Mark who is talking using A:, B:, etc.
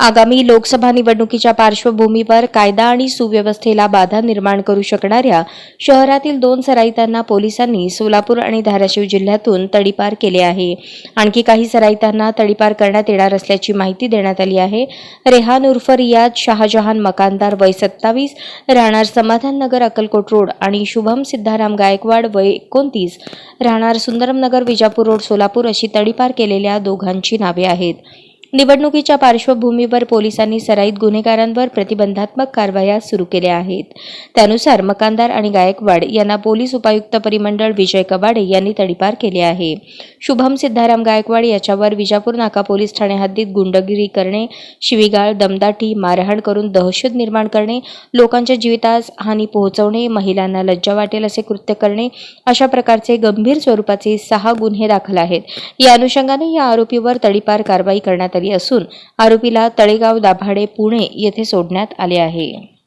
A: आगामी लोकसभा निवडणुकीच्या पार्श्वभूमीवर कायदा आणि सुव्यवस्थेला बाधा निर्माण करू शकणाऱ्या शहरातील दोन सराईतांना पोलिसांनी सोलापूर आणि धाराशिव जिल्ह्यातून तडीपार केले आहे. आणखी काही सराईतांना तडीपार करण्यात येणार असल्याची माहिती देण्यात आली आहे. रेहान उर्फ रियाज शहाजहान मकानदार वय सत्तावीस राहणार समाधान नगर अक्कलकोट रोड आणि शुभम सिद्धाराम गायकवाड वय एकोणतीस राहणार सुंदरमनगर विजापूर रोड सोलापूर अशी तडीपार केलेल्या दोघांची नावे आहेत. निवडणुकीच्या पार्श्वभूमीवर पोलिसांनी सराईत गुन्हेगारांवर प्रतिबंधात्मक कारवाया सुरू केल्या आहेत. त्यानुसार मकानदार आणि गायकवाड यांना पोलीस उपायुक्त परिमंडळ विजय कवाडे यांनी तडीपार केले आहे. शुभम सिद्धाराम गायकवाड याच्यावर विजापूर नाका पोलीस ठाणे हद्दीत गुंडगिरी करणे शिवीगाळ दमदाटी मारहाण करून दहशत निर्माण करणे लोकांच्या जीवितास हानी पोहोचवणे महिलांना लज्जा वाटेल असे कृत्य करणे अशा प्रकारचे गंभीर स्वरूपाचे सहा गुन्हे दाखल आहेत. या अनुषंगाने या आरोपीवर तडीपार कारवाई करण्यात आली असून आरोपीला तळेगाव दाभाडे पुणे येथे सोडण्यात आले आहे.